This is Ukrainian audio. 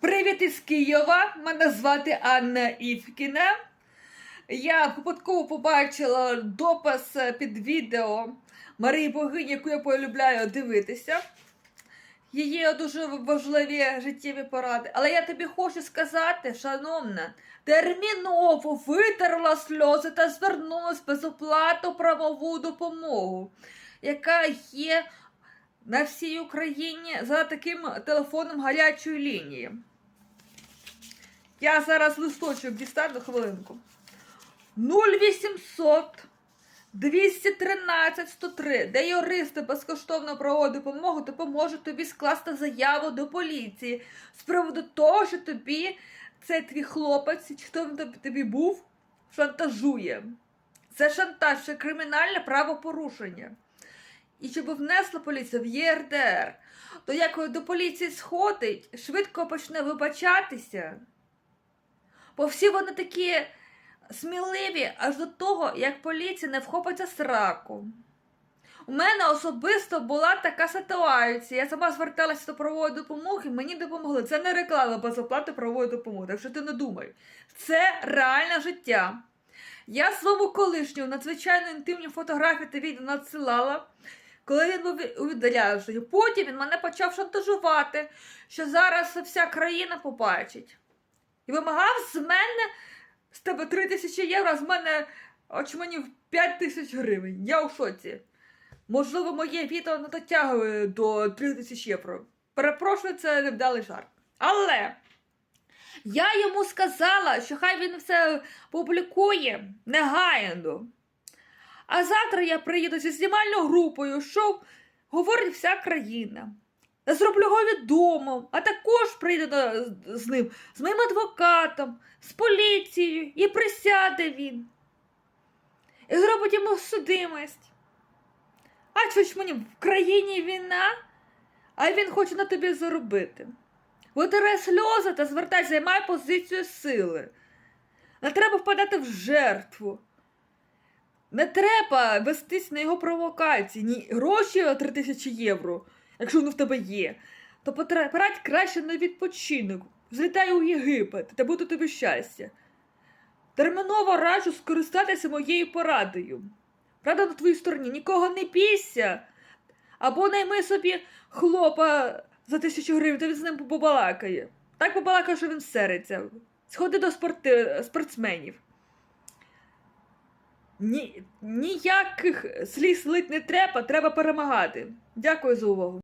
Привіт із Києва! Мене звати Анна Івкіна. Я випадково побачила допис під відео Марії Богині, яку я полюбляю дивитися. Її дуже важливі життєві поради. Але я тобі хочу сказати, шановна, терміново витерла сльози та звернулась безоплатну правову допомогу, яка є на всій Україні за таким телефоном гарячої лінії. Я зараз листочок дістану хвилинку. 0800 213 103, де юристи безкоштовно правової допомоги допоможуть тобі скласти заяву до поліції з приводу того, що тобі цей твій хлопець, чи хто він тобі був, шантажує. Це шантаж, це кримінальне правопорушення. І щоб внесла поліція в ЄРДР, то як до поліції сходить, швидко почне вибачатися. Бо всі вони такі сміливі аж до того, як поліція не вхопиться сраку. У мене особисто була така ситуація. Я сама зверталася до правової допомоги, мені допомогли. Це не реклама без оплати правової допомоги, так що ти не думай. Це реальне життя. Я своєму колишньому надзвичайно інтимні фотографії та відео надсилала, коли він був у. Потім він мене почав шантажувати, що зараз вся країна побачить. І вимагав з мене з тебе 3 тисячі євро, а з мене очманів 5 тисяч гривень. Я у шоці. Можливо, моє відео не дотягує до 3 тисяч євро. Перепрошую, це невдалий жарт. Але я йому сказала, що хай він все публікує негайно. А завтра я приїду зі знімальною групою, що говорить вся країна. Я зроблю його відомим, а також прийде з ним, з моїм адвокатом, з поліцією, і присяде він. І зробить йому судимість. А що ж мені в країні війна, а він хоче на тобі заробити. Витирай сльози та звертай, займай позицію сили. Не треба впадати в жертву. Не треба вестись на його провокації, ні гроші 3 тисячі євро, якщо вони в тебе є. То потрапить краще на відпочинок. Злітай у Єгипет, та буде тобі щастя. Терміново раджу скористатися моєю порадою. Правда на твоїй стороні, нікого не бійся. Або найми собі хлопа за тисячу гривень, то він з ним побалакає. Так побалакає, що він сериться. Сходи до спорти... спортсменів. Ні, ніяких сліз лить не треба, треба перемагати. Дякую за увагу.